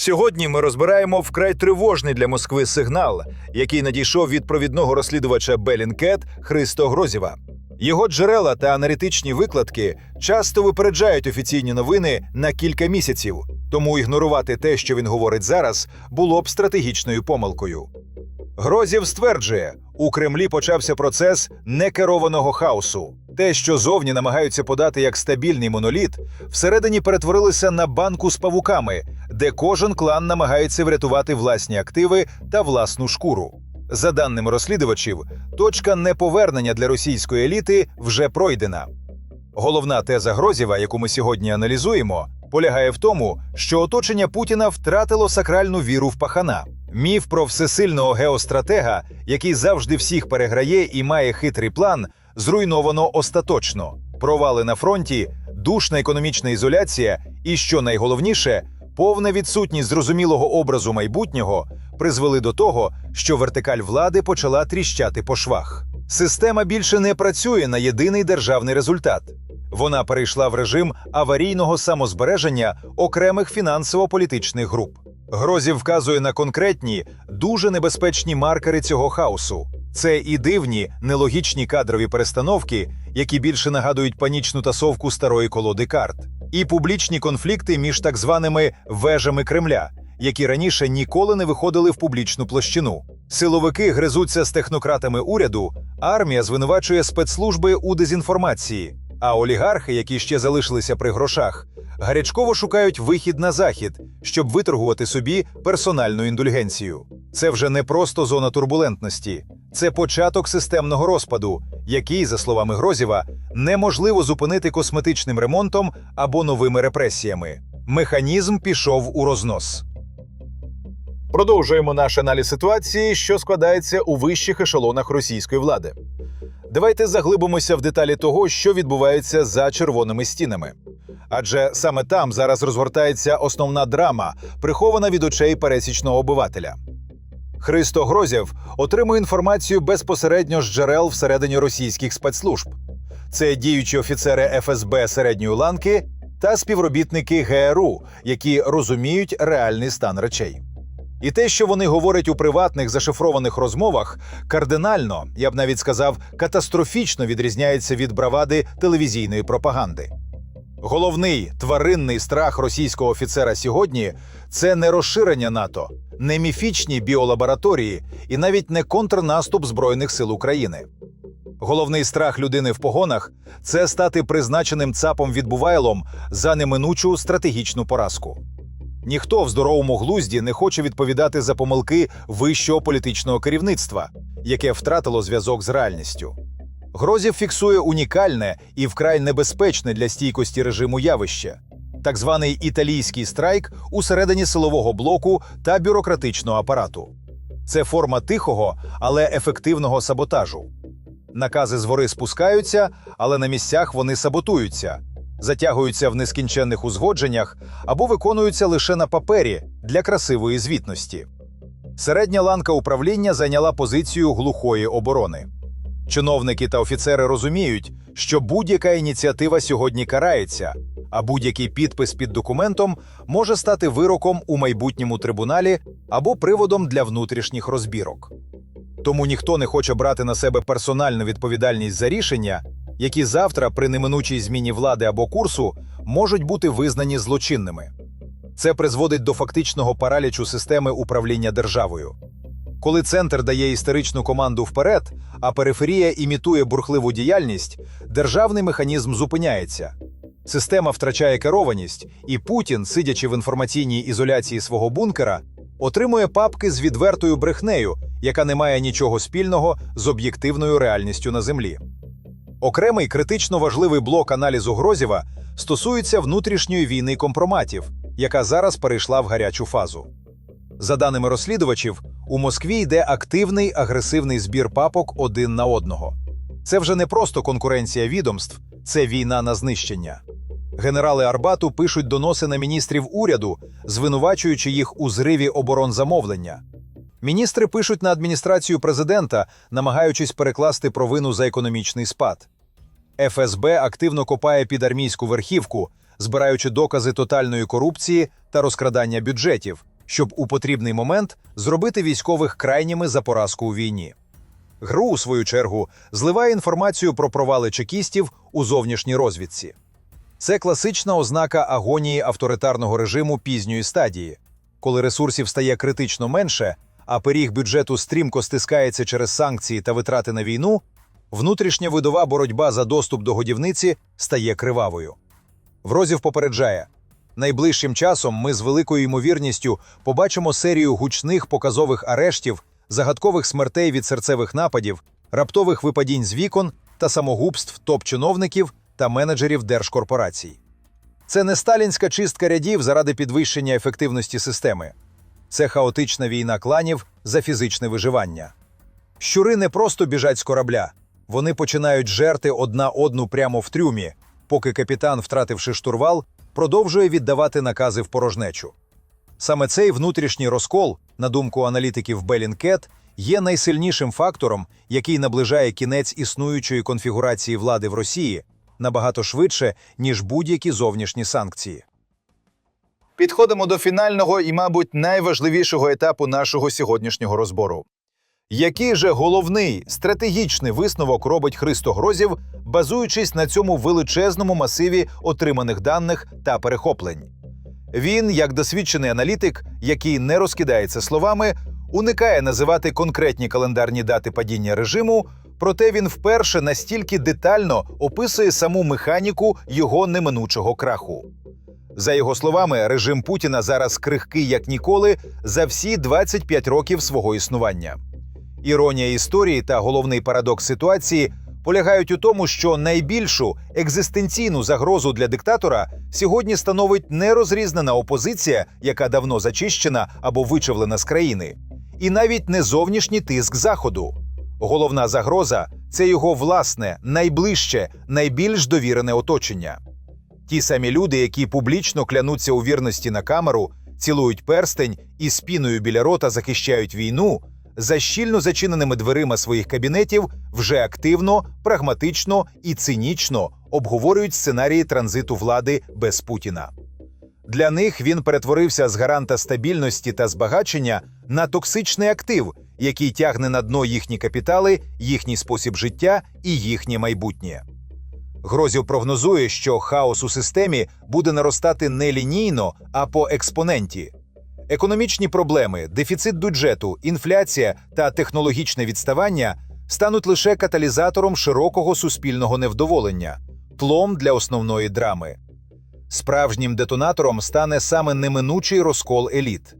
Сьогодні ми розбираємо вкрай тривожний для Москви сигнал, який надійшов від провідного розслідувача Белінкет Христо Грозєва. Його джерела та аналітичні викладки часто випереджають офіційні новини на кілька місяців, тому ігнорувати те, що він говорить зараз, було б стратегічною помилкою. Грозів стверджує, у Кремлі почався процес некерованого хаосу. Те, що зовні намагаються подати як стабільний моноліт, всередині перетворилося на банку з павуками, де кожен клан намагається врятувати власні активи та власну шкуру. За даними розслідувачів, точка неповернення для російської еліти вже пройдена. Головна теза Грозєва, яку ми сьогодні аналізуємо, полягає в тому, що оточення Путіна втратило сакральну віру в пахана. Міф про всесильного геостратега, який завжди всіх переграє і має хитрий план, зруйновано остаточно. Провали на фронті, душна економічна ізоляція і, що найголовніше, повна відсутність зрозумілого образу майбутнього призвели до того, що вертикаль влади почала тріщати по швах. Система більше не працює на єдиний державний результат. Вона перейшла в режим аварійного самозбереження окремих фінансово-політичних груп. Грозів вказує на конкретні, дуже небезпечні маркери цього хаосу. Це і дивні, нелогічні кадрові перестановки, які більше нагадують панічну тасовку старої колоди карт, і публічні конфлікти між так званими вежами Кремля, які раніше ніколи не виходили в публічну площину. Силовики гризуться з технократами уряду, армія звинувачує спецслужби у дезінформації. А олігархи, які ще залишилися при грошах, гарячково шукають вихід на захід, щоб виторгувати собі персональну індульгенцію. Це вже не просто зона турбулентності, це початок системного розпаду, який, за словами Грозєва, неможливо зупинити косметичним ремонтом або новими репресіями. Механізм пішов у рознос. Продовжуємо наш аналіз ситуації, що складається у вищих ешелонах російської влади. Давайте заглибимося в деталі того, що відбувається за червоними стінами. Адже саме там зараз розгортається основна драма, прихована від очей пересічного обивателя. Христо Грозєв отримує інформацію безпосередньо з джерел всередині російських спецслужб. Це діючі офіцери ФСБ середньої ланки та співробітники ГРУ, які розуміють реальний стан речей. І те, що вони говорять у приватних зашифрованих розмовах, кардинально, я б навіть сказав, катастрофічно відрізняється від бравади телевізійної пропаганди. Головний тваринний страх російського офіцера сьогодні це не розширення НАТО, не міфічні біолабораторії і навіть не контрнаступ Збройних сил України. Головний страх людини в погонах це стати призначеним цапом відбувайлом за неминучу стратегічну поразку. Ніхто в здоровому глузді не хоче відповідати за помилки вищого політичного керівництва, яке втратило зв'язок з реальністю. Грозів фіксує унікальне і вкрай небезпечне для стійкості режиму явище так званий італійський страйк усередині силового блоку та бюрократичного апарату. Це форма тихого, але ефективного саботажу. Накази згори спускаються, але на місцях вони саботуються, затягуються в нескінченних узгодженнях або виконуються лише на папері для красивої звітності. Середня ланка управління зайняла позицію глухої оборони. Чиновники та офіцери розуміють, що будь-яка ініціатива сьогодні карається, а будь-який підпис під документом може стати вироком у майбутньому трибуналі або приводом для внутрішніх розбірок. Тому ніхто не хоче брати на себе персональну відповідальність за рішення, які завтра, при неминучій зміні влади або курсу, можуть бути визнані злочинними. Це призводить до фактичного паралічу системи управління державою. Коли центр дає істеричну команду вперед, а периферія імітує бурхливу діяльність, державний механізм зупиняється. Система втрачає керованість, і Путін, сидячи в інформаційній ізоляції свого бункера, отримує папки з відвертою брехнею, яка не має нічого спільного з об'єктивною реальністю на землі. Окремий критично важливий блок аналізу Грозєва стосується внутрішньої війни компроматів, яка зараз перейшла в гарячу фазу. За даними розслідувачів, у Москві йде активний агресивний збір папок один на одного. Це вже не просто конкуренція відомств, це війна на знищення. Генерали Арбату пишуть доноси на міністрів уряду, звинувачуючи їх у зриві оборонзамовлення. Міністри пишуть на адміністрацію президента, намагаючись перекласти провину за економічний спад. ФСБ активно копає під армійську верхівку, збираючи докази тотальної корупції та розкрадання бюджетів, щоб у потрібний момент зробити військових крайніми за поразку у війні. ГРУ, у свою чергу, зливає інформацію про провали чекістів у зовнішній розвідці. Це класична ознака агонії авторитарного режиму пізньої стадії, коли ресурсів стає критично менше, а пиріг бюджету стрімко стискається через санкції та витрати на війну, внутрішня видова боротьба за доступ до годівниці стає кривавою. Врозів попереджає: найближчим часом ми з великою ймовірністю побачимо серію гучних показових арештів, загадкових смертей від серцевих нападів, раптових випадінь з вікон та самогубств топ-чиновників та менеджерів держкорпорацій. Це не сталінська чистка рядів заради підвищення ефективності системи. Це хаотична війна кланів за фізичне виживання. Щури не просто біжать з корабля, вони починають жерти одна одну прямо в трюмі, поки капітан, втративши штурвал, продовжує віддавати накази в порожнечу. Саме цей внутрішній розкол, на думку аналітиків Bellingcat, є найсильнішим фактором, який наближає кінець існуючої конфігурації влади в Росії набагато швидше, ніж будь-які зовнішні санкції. Підходимо до фінального і, мабуть, найважливішого етапу нашого сьогоднішнього розбору. Який же головний стратегічний висновок робить Христо Грозів, базуючись на цьому величезному масиві отриманих даних та перехоплень? Він, як досвідчений аналітик, який не розкидається словами, уникає називати конкретні календарні дати падіння режиму, проте він вперше настільки детально описує саму механіку його неминучого краху. За його словами, режим Путіна зараз крихкий як ніколи за всі 25 років свого існування. Іронія історії та головний парадокс ситуації полягають у тому, що найбільшу екзистенційну загрозу для диктатора сьогодні становить не розрізнена опозиція, яка давно зачищена або вичавлена з країни, і навіть не зовнішній тиск заходу. Головна загроза це його власне, найближче, найбільш довірене оточення. Ті самі люди, які публічно клянуться у вірності на камеру, цілують перстень і спіною біля рота захищають війну, за щільно зачиненими дверима своїх кабінетів вже активно, прагматично і цинічно обговорюють сценарії транзиту влади без Путіна. Для них він перетворився з гаранта стабільності та збагачення на токсичний актив, який тягне на дно їхні капітали, їхній спосіб життя і їхнє майбутнє. Грозів прогнозує, що хаос у системі буде наростати не лінійно, а по експоненті. Економічні проблеми, дефіцит бюджету, інфляція та технологічне відставання стануть лише каталізатором широкого суспільного невдоволення, тлом для основної драми. Справжнім детонатором стане саме неминучий розкол еліт.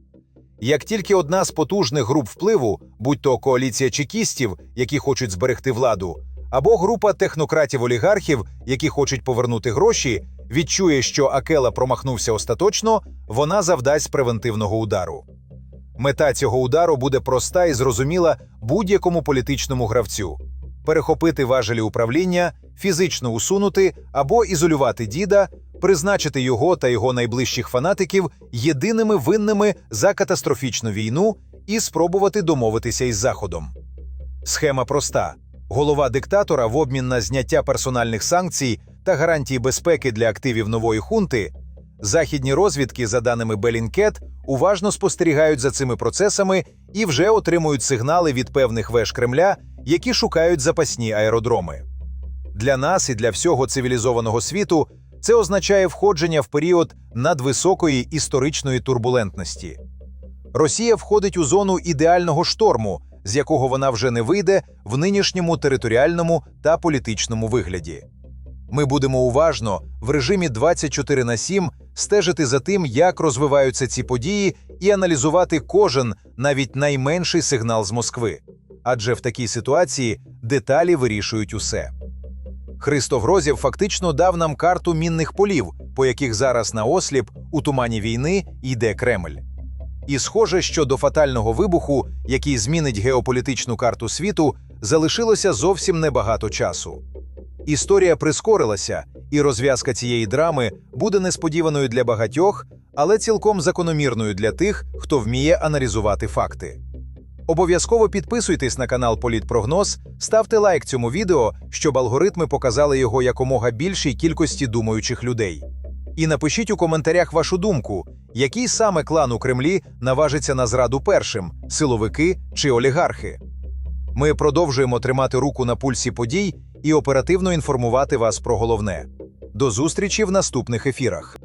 Як тільки одна з потужних груп впливу, будь то коаліція чекістів, які хочуть зберегти владу, або група технократів-олігархів, які хочуть повернути гроші, відчує, що Акела промахнувся остаточно, вона завдасть превентивного удару. Мета цього удару буде проста і зрозуміла будь-якому політичному гравцю: перехопити важелі управління, фізично усунути або ізолювати діда, призначити його та його найближчих фанатиків єдиними винними за катастрофічну війну і спробувати домовитися із Заходом. Схема проста: голова диктатора в обмін на зняття персональних санкцій та гарантії безпеки для активів нової хунти. Західні розвідки, за даними Bellingcat, уважно спостерігають за цими процесами і вже отримують сигнали від певних веж Кремля, які шукають запасні аеродроми. Для нас і для всього цивілізованого світу це означає входження в період надвисокої історичної турбулентності. Росія входить у зону ідеального шторму, з якого вона вже не вийде в нинішньому територіальному та політичному вигляді. Ми будемо уважно в режимі 24 на 7 стежити за тим, як розвиваються ці події, і аналізувати кожен, навіть найменший сигнал з Москви. Адже в такій ситуації деталі вирішують усе. Христо Грозів фактично дав нам карту мінних полів, по яких зараз на осліп у тумані війни йде Кремль. І схоже, що до фатального вибуху, який змінить геополітичну карту світу, залишилося зовсім небагато часу. Історія прискорилася, і розв'язка цієї драми буде несподіваною для багатьох, але цілком закономірною для тих, хто вміє аналізувати факти. Обов'язково підписуйтесь на канал Політпрогноз, ставте лайк цьому відео, щоб алгоритми показали його якомога більшій кількості думаючих людей. І напишіть у коментарях вашу думку, Який саме клан у Кремлі наважиться на зраду першим силовики чи олігархи? Ми продовжуємо тримати руку на пульсі подій і оперативно інформувати вас про головне. До зустрічі в наступних ефірах.